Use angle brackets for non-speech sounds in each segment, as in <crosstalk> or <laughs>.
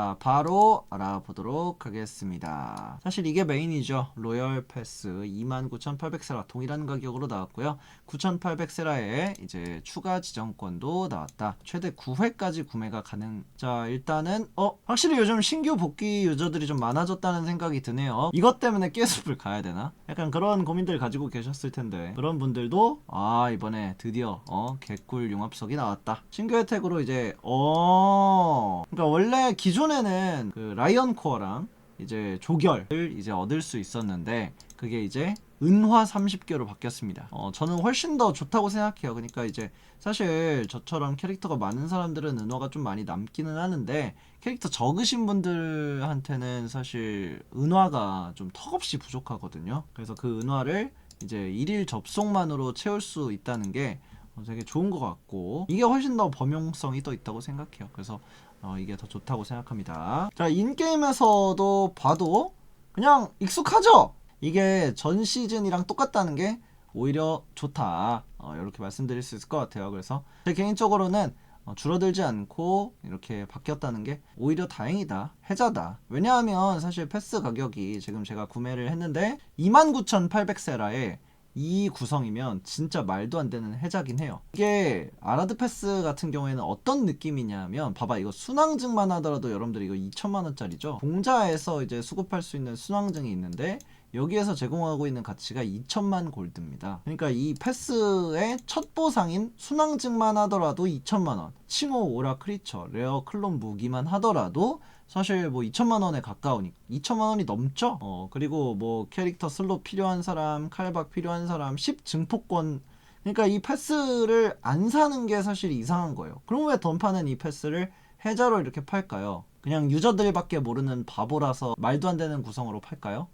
자, 바로 알아보도록 하겠습니다. 사실 이게 메인이죠. 로열 패스 29,800세라 동일한 가격으로 나왔고요. 9,800세라에 이제 추가 지정권도 나왔다. 최대 9회까지 구매가 가능. 자, 일단은 어 확실히 요즘 신규 복귀 유저들이 좀 많아졌다는 생각이 드네요. 이것 때문에 깨숲을 가야 되나? 약간 그런 고민들 가지고 계셨을 텐데 그런 분들도 아 이번에 드디어 어 개꿀 융합석이 나왔다. 신규 혜택으로 이제 어 그러니까 원래 기존 에는 그 라이언 코어랑 이제 조결을 이제 얻을 수 있었는데 그게 이제 은화 30개로 바뀌었습니다. 어, 저는 훨씬 더 좋다고 생각해요. 그러니까 이제 사실 저처럼 캐릭터가 많은 사람들은 은화가 좀 많이 남기는 하는데 캐릭터 적으신 분들한테는 사실 은화가 좀 턱없이 부족하거든요. 그래서 그 은화를 이제 일일 접속만으로 채울 수 있다는 게 어, 되게 좋은 것 같고 이게 훨씬 더 범용성이 더 있다고 생각해요. 그래서 어, 이게 더 좋다고 생각합니다. 자 인게임에서도 봐도 그냥 익숙하죠. 이게 전 시즌이랑 똑같다는 게 오히려 좋다. 어, 이렇게 말씀드릴 수 있을 것 같아요. 그래서 제 개인적으로는 어, 줄어들지 않고 이렇게 바뀌었다는 게 오히려 다행이다. 해자다. 왜냐하면 사실 패스 가격이 지금 제가 구매를 했는데 29,800세라에 이 구성이면 진짜 말도 안 되는 해자긴 해요. 이게 아라드 패스 같은 경우에는 어떤 느낌이냐면 봐봐 이거 순항증만 하더라도 여러분들 이거 2천만 원짜리죠. 공자에서 이제 수급할 수 있는 순항증이 있는데 여기에서 제공하고 있는 가치가 2천만 골드입니다. 그러니까 이 패스의 첫 보상인 순항증만 하더라도 2천만 원. 칭호 오라 크리처 레어 클론 무기만 하더라도 사실 뭐 2천만 원에 가까우니 2천만 원이 넘죠. 어 그리고 뭐 캐릭터 슬롯 필요한 사람, 칼박 필요한 사람, 10 증폭권 그러니까 이 패스를 안 사는 게 사실 이상한 거예요. 그럼 왜 던파는 이 패스를 해자로 이렇게 팔까요? 그냥 유저들밖에 모르는 바보라서 말도 안 되는 구성으로 팔까요?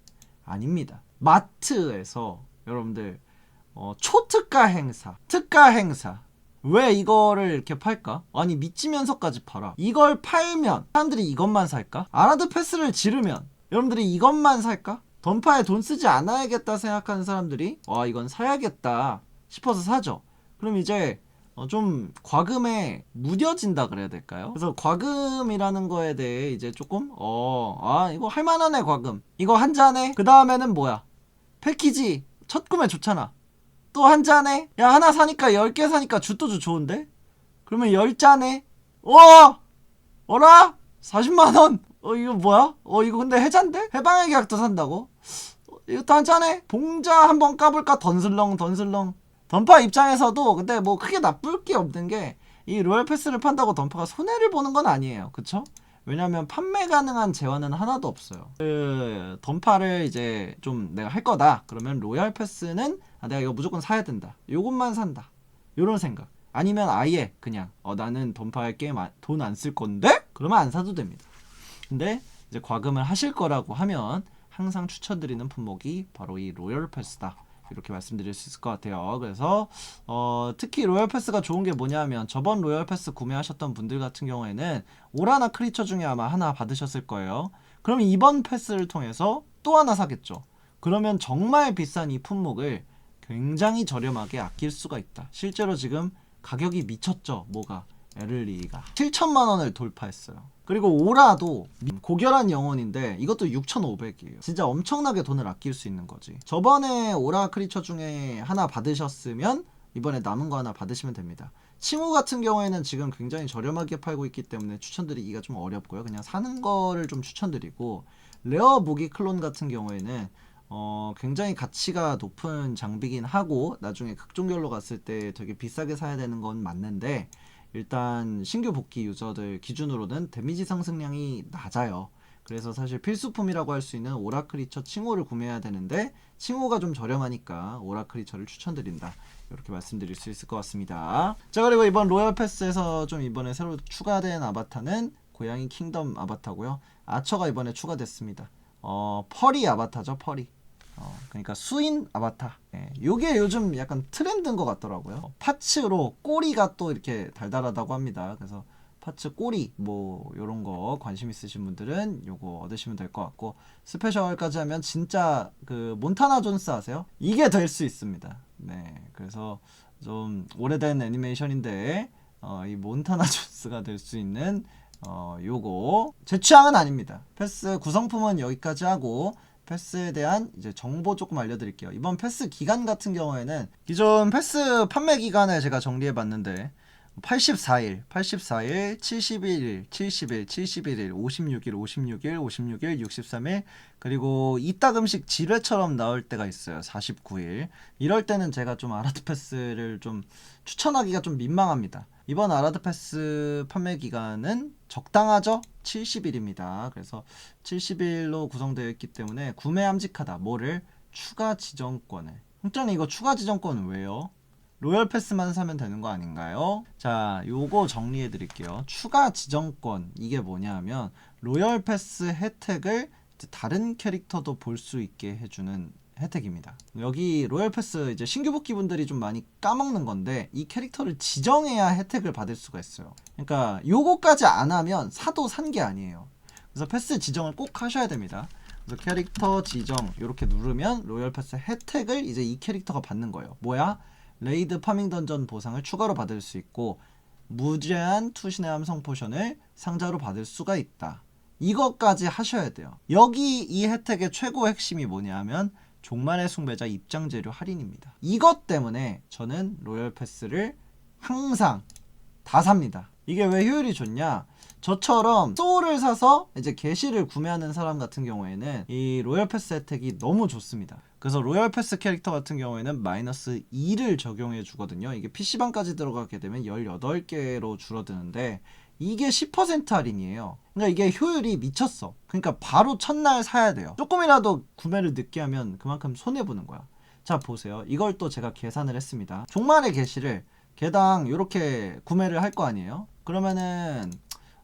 아닙니다. 마트에서 여러분들 어, 초특가 행사, 특가 행사 왜 이거를 이렇게 팔까? 아니 미치면서까지 팔아. 이걸 팔면 사람들이 이것만 살까? 아라드 패스를 지르면 여러분들이 이것만 살까? 던파에 돈 쓰지 않아야겠다 생각하는 사람들이 와 이건 사야겠다 싶어서 사죠. 그럼 이제 어, 좀 과금에 무뎌진다 그래야 될까요? 그래서 과금이라는 거에 대해 이제 조금 어, 아 이거 할만하네 과금. 이거 한 잔에 그 다음에는 뭐야? 패키지 첫 구매 좋잖아. 또 한 잔에 야 하나 사니까 10개 사니까 주도주 좋은데? 그러면 10잔에 와 어라 40만 원. 어 이거 뭐야? 어 이거 근데 해잔데? 해방의 계약도 산다고? 어, 이것도 한 잔에 봉자 한번 까볼까 던슬렁 던슬렁 던파 입장에서도 근데 뭐 크게 나쁠 게 없는 게 이 로얄 패스를 판다고 던파가 손해를 보는 건 아니에요. 그쵸? 왜냐면 판매 가능한 재화는 하나도 없어요. 그 던파를 이제 좀 내가 할 거다. 그러면 로얄 패스는 아, 내가 이거 무조건 사야 된다. 요것만 산다. 요런 생각. 아니면 아예 그냥 어 나는 던파할 게임 돈 안 쓸 건데? 그러면 안 사도 됩니다. 근데 이제 과금을 하실 거라고 하면 항상 추천드리는 품목이 바로 이 로열 패스다. 이렇게 말씀드릴 수 있을 것 같아요. 그래서 어, 특히 로열 패스가 좋은 게 뭐냐면 저번 로열 패스 구매하셨던 분들 같은 경우에는 오라나 크리처 중에 아마 하나 받으셨을 거예요. 그럼 이번 패스를 통해서 또 하나 사겠죠. 그러면 정말 비싼 이 품목을 굉장히 저렴하게 아낄 수가 있다. 실제로 지금 가격이 미쳤죠. 뭐가 에를리가 7천만 원을 돌파했어요. 그리고 오라도 고결한 영혼인데 이것도 6,500이에요. 진짜 엄청나게 돈을 아낄 수 있는 거지. 저번에 오라 크리처 중에 하나 받으셨으면 이번에 남은 거 하나 받으시면 됩니다. 칭호 같은 경우에는 지금 굉장히 저렴하게 팔고 있기 때문에 추천드리기가 좀 어렵고요. 그냥 사는 거를 좀 추천드리고 레어 무기 클론 같은 경우에는 어, 굉장히 가치가 높은 장비긴 하고 나중에 극종결로 갔을 때 되게 비싸게 사야 되는 건 맞는데 일단 신규 복귀 유저들 기준으로는 데미지 상승량이 낮아요. 그래서 사실 필수품이라고 할 수 있는 오라크리처 칭호를 구매해야 되는데 칭호가 좀 저렴하니까 오라크리처를 추천드린다. 이렇게 말씀드릴 수 있을 것 같습니다. 자 그리고 이번 로얄 패스에서 좀 이번에 새로 추가된 아바타는 고양이 킹덤 아바타고요. 아처가 이번에 추가됐습니다. 어 펄이 아바타죠 펄이. 어, 그러니까 수인 아바타. 예, 요게 요즘 약간 트렌드인 것 같더라고요. 어, 파츠로 꼬리가 또 이렇게 달달하다고 합니다. 그래서 파츠 꼬리 뭐 요런 거 관심 있으신 분들은 요거 얻으시면 될 것 같고 스페셜까지 하면 진짜 그 몬타나 존스 아세요? 이게 될 수 있습니다. 네, 그래서 좀 오래된 애니메이션인데 어, 이 몬타나 <laughs> 존스가 될 수 있는 어 요거 제 취향은 아닙니다. 패스 구성품은 여기까지 하고 패스에 대한 이제 정보 조금 알려드릴게요. 이번 패스 기간 같은 경우에는 기존 패스 판매 기간을 제가 정리해봤는데 84일, 84일, 71일, 70일, 71일, 56일, 56일, 56일, 63일, 그리고 이따금씩 지뢰처럼 나올 때가 있어요. 49일. 이럴 때는 제가 좀 아라드 패스를 좀 추천하기가 좀 민망합니다. 이번 아라드 패스 판매 기간은 적당하죠? 70일입니다. 그래서 70일로 구성되어 있기 때문에 구매 함직하다. 뭐를? 추가 지정권을. 형장님 이거 추가 지정권은 왜요? 로열 패스만 사면 되는 거 아닌가요? 자, 요거 정리해 드릴게요. 추가 지정권 이게 뭐냐면 로열 패스 혜택을 다른 캐릭터도 볼 수 있게 해주는 혜택입니다. 여기 로열 패스 이제 신규 복귀 분들이 좀 많이 까먹는 건데 이 캐릭터를 지정해야 혜택을 받을 수가 있어요. 그러니까 요거까지 안 하면 사도 산 게 아니에요. 그래서 패스 지정을 꼭 하셔야 됩니다. 그래서 캐릭터 지정 이렇게 누르면 로열 패스 혜택을 이제 이 캐릭터가 받는 거예요. 뭐야? 레이드 파밍 던전 보상을 추가로 받을 수 있고 무제한 투신의 함성 포션을 상자로 받을 수가 있다. 이것까지 하셔야 돼요. 여기 이 혜택의 최고 핵심이 뭐냐면 종말의 숭배자 입장 재료 할인입니다. 이것 때문에 저는 로열 패스를 항상 다 삽니다. 이게 왜 효율이 좋냐? 저처럼 소울을 사서 이제 게시를 구매하는 사람 같은 경우에는 이 로열 패스 혜택이 너무 좋습니다. 그래서 로열 패스 캐릭터 같은 경우에는 마이너스 2를 적용해 주거든요. 이게 PC방까지 들어가게 되면 18개로 줄어드는데 이게 10% 할인이에요. 그러니까 이게 효율이 미쳤어. 그러니까 바로 첫날 사야 돼요. 조금이라도 구매를 늦게 하면 그만큼 손해보는 거야. 자, 보세요. 이걸 또 제가 계산을 했습니다. 종말의 게시를 개당 이렇게 구매를 할 거 아니에요? 그러면은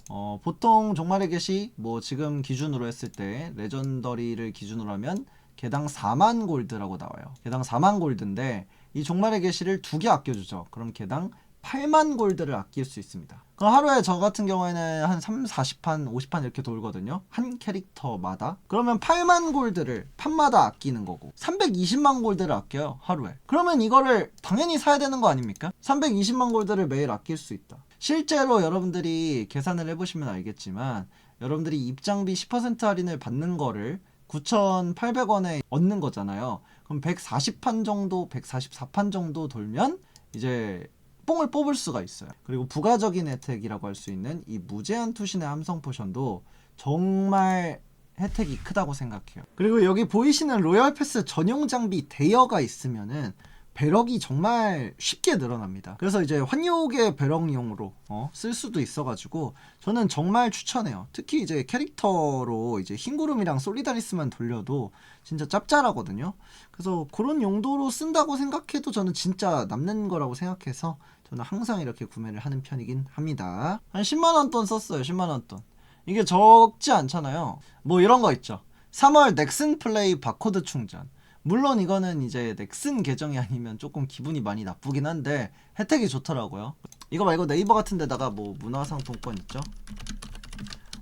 어, 보통 종말의 게시 뭐 지금 기준으로 했을 때 레전더리를 기준으로 하면 개당 4만 골드라고 나와요. 개당 4만 골드인데 이 종말의 게시를 두 개 아껴주죠. 그럼 개당 8만 골드를 아낄 수 있습니다. 그럼 하루에 저 같은 경우에는 한 3, 40판, 50판 이렇게 돌거든요. 한 캐릭터마다. 그러면 8만 골드를 판마다 아끼는 거고 320만 골드를 아껴요. 하루에. 그러면 이거를 당연히 사야 되는 거 아닙니까? 320만 골드를 매일 아낄 수 있다. 실제로 여러분들이 계산을 해보시면 알겠지만 여러분들이 입장비 10% 할인을 받는 거를 9,800원에 얻는 거잖아요. 그럼 140판 정도, 144판 정도 돌면 이제 뽕을 뽑을 수가 있어요. 그리고 부가적인 혜택이라고 할 수 있는 이 무제한 투신의 함성 포션도 정말 혜택이 크다고 생각해요. 그리고 여기 보이시는 로얄 패스 전용 장비 대여가 있으면은 배럭이 정말 쉽게 늘어납니다. 그래서 이제 환욕의 배럭용으로 어, 쓸 수도 있어가지고 저는 정말 추천해요. 특히 이제 캐릭터로 이제 흰구름이랑 솔리다리스만 돌려도 진짜 짭짤하거든요. 그래서 그런 용도로 쓴다고 생각해도 저는 진짜 남는 거라고 생각해서 저는 항상 이렇게 구매를 하는 편이긴 합니다. 한 10만 원 돈 썼어요. 10만 원 돈. 이게 적지 않잖아요. 뭐 이런 거 있죠. 3월 넥슨 플레이 바코드 충전. 물론 이거는 이제 넥슨 계정이 아니면 조금 기분이 많이 나쁘긴 한데 혜택이 좋더라고요. 이거 말고 네이버 같은 데다가 뭐 문화상품권 있죠?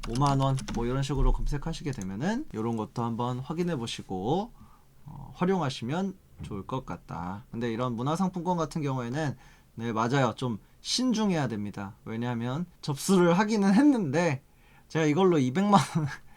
5만원 뭐 이런 식으로 검색하시게 되면은 이런 것도 한번 확인해 보시고 어, 활용하시면 좋을 것 같다. 근데 이런 문화상품권 같은 경우에는 네 맞아요 좀 신중해야 됩니다. 왜냐하면 접수를 하기는 했는데 제가 이걸로 200만 원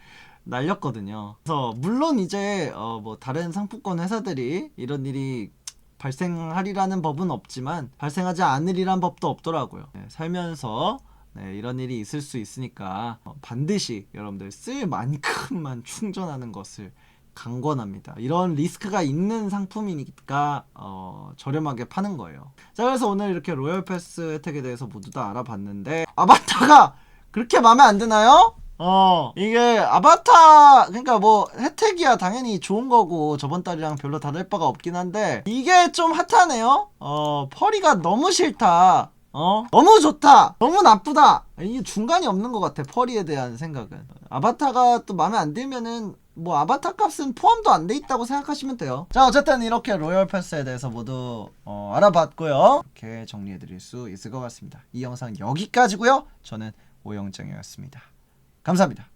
<laughs> 날렸거든요. 그래서 물론 이제 어 뭐 다른 상품권 회사들이 이런 일이 발생하리라는 법은 없지만 발생하지 않으리란 법도 없더라고요. 네, 살면서 네, 이런 일이 있을 수 있으니까 어, 반드시 여러분들 쓸 만큼만 충전하는 것을 강권합니다. 이런 리스크가 있는 상품이니까 어, 저렴하게 파는 거예요. 자 그래서 오늘 이렇게 로열 패스 혜택에 대해서 모두 다 알아봤는데 아바타가 그렇게 마음에 안 드나요? 어 이게 아바타 그러니까 뭐 혜택이야 당연히 좋은 거고 저번 달이랑 별로 다를 바가 없긴 한데 이게 좀 핫하네요 어 펄이가 너무 싫다 어? 너무 좋다. 너무 나쁘다. 이게 중간이 없는 것 같아 펄이에 대한 생각은. 아바타가 또 마음에 안 들면은 뭐 아바타 값은 포함도 안 돼 있다고 생각하시면 돼요. 자 어쨌든 이렇게 로열 패스에 대해서 모두 어, 알아봤고요. 이렇게 정리해 드릴 수 있을 것 같습니다. 이 영상 여기까지고요. 저는 오영정이었습니다. 감사합니다.